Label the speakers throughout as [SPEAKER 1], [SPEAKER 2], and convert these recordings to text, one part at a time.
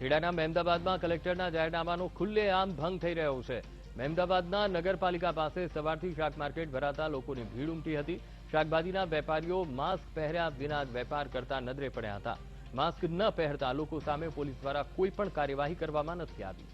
[SPEAKER 1] ખેડાના મહેમદાબાદમાં કલેક્ટરના જાહેરનામાનો ખુલ્લેઆમ ભંગ થઈ રહ્યો છે. મહેમદાબાદના નગરપાલિકા પાસે સવારથી શાક માર્કેટ ભરાતા લોકોની ભીડ ઉમટી હતી. શાકભાજીના વેપારીઓ માસ્ક પહેર્યા વિના વેપાર કરતા નજરે પડ્યા હતા. માસ્ક ન પહેરતા લોકો સામે પોલીસ દ્વારા કોઈ પણ કાર્યવાહી કરવામાં નથી આવી.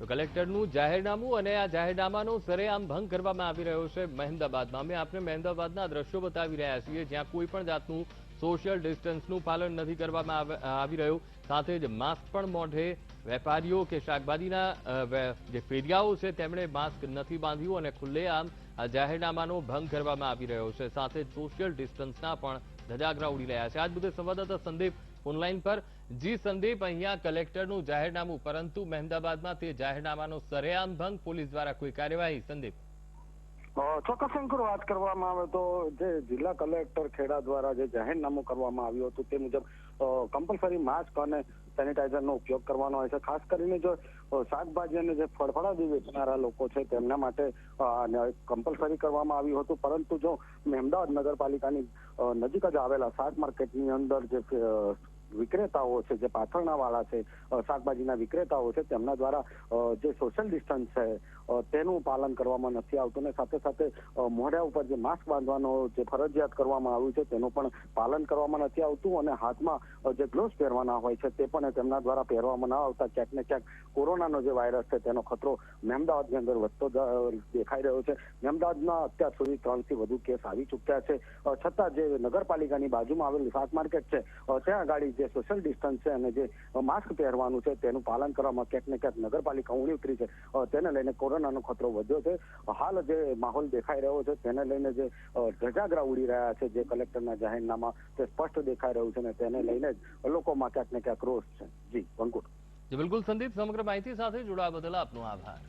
[SPEAKER 1] તો કલેક્ટરનું જાહેરનામું અને આ જાહેરનામાનો સરેઆમ ભંગ કરવામાં આવી રહ્યો છે મહેમદાબાદમાં. અમે આપને મહેમદાબાદના દ્રશ્યો બતાવી રહ્યા છીએ, જ્યાં કોઈ પણ જાતનું સોશિયલ ડિસ્ટન્સનું પાલન નથી કરવામાં આવી રહ્યું. સાથે જ માસ્ક પણ મોઢે વેપારીઓ કે શાકભાજીના જે ફેરિયાઓ છે, તેમણે માસ્ક નથી બાંધ્યું અને ખુલ્લેઆમ આ જાહેરનામાનો ભંગ કરવામાં આવી રહ્યો છે. સાથે સોશિયલ ડિસ્ટન્સના પણ ધજાગરા ઉડી રહ્યા છે. આજ મુદ્દે સંવાદદાતા સંદીપ ઓનલાઈન પર. જી સંદીપ, અહીંયા કલેક્ટરનું જાહેરનામું, પરંતુ મહેમદાબાદમાં તે જાહેરનામાનો સરેઆમ ભંગ પોલીસ દ્વારા કોઈ કાર્યવાહી. સંદીપ.
[SPEAKER 2] ચોક્કસ અંકુર વાત કરવામાં આવે તો જે જિલ્લા કલેક્ટર ખેડા દ્વારા જે જાહેરનામું કરવામાં આવ્યું હતું તે મુજબ કમ્પલસરી માસ્ક અને સેનિટાઈઝરનો ઉપયોગ કરવાનો હોય છે. ખાસ કરીને જો શાકભાજી અને જે ફળફળાદી વેચનારા લોકો છે તેમના માટે કમ્પલસરી કરવામાં આવ્યું હતું. પરંતુ જો મહેમદાવાદ નગરપાલિકાની નજીક જ આવેલા શાક માર્કેટની અંદર જે વિક્રેતાઓ છે, જે પાથરણા વાળા છે શાકભાજીના વિક્રેતાઓ છે, તેમના દ્વારા જે સોશિયલ ડિસ્ટન્સ છે તેનું પાલન કરવામાં નથી આવતું ને સાથે સાથે મોઢા ઉપર જે માસ્ક બાંધવાનો જે ફરજિયાત કરવામાં આવ્યું છે, તેનું પણ પાલન કરવામાં નથી આવતું અને હાથમાં જે ગ્લોવ્સ પહેરવાના હોય છે, તે પણ તેમના દ્વારા પહેરવામાં ન આવતા. ક્યાંક ને ક્યાંક કોરોનાનો જે વાયરસ છે, તેનો ખતરો મહેમદાવાદની અંદર વધતો દેખાઈ રહ્યો છે. મહેમદાવાદમાં અત્યાર સુધી ત્રણથી વધુ કેસ આવી ચૂક્યા છે. છતાં જે નગરપાલિકાની બાજુમાં આવેલું શાક માર્કેટ છે ત્યાં આગળ જે સોશિયલ ડિસ્ટન્સ છે અને જે માસ્ક પહેરવાનું છે, તેનું પાલન કરવામાં ક્યાંક ને ક્યાંક નગરપાલિકા ઊણી ઉતરી છે. તેને લઈને કોરોનાનો ખતરો વધ્યો છે. હાલ જે માહોલ દેખાઈ રહ્યો છે, તેને લઈને જે ધજાગરા ઉડી રહ્યા છે જે કલેક્ટરના જાહેરનામા, તે સ્પષ્ટ દેખાઈ રહ્યું છે અને તેને લઈને જ લોકોમાં ક્યાંક ને ક્યાંક રોષ છે. જી
[SPEAKER 1] વંકુટ બિલકુલ સંદીપ, સમગ્ર માહિતી સાથે જોડાવા બદલ આપનો આભાર.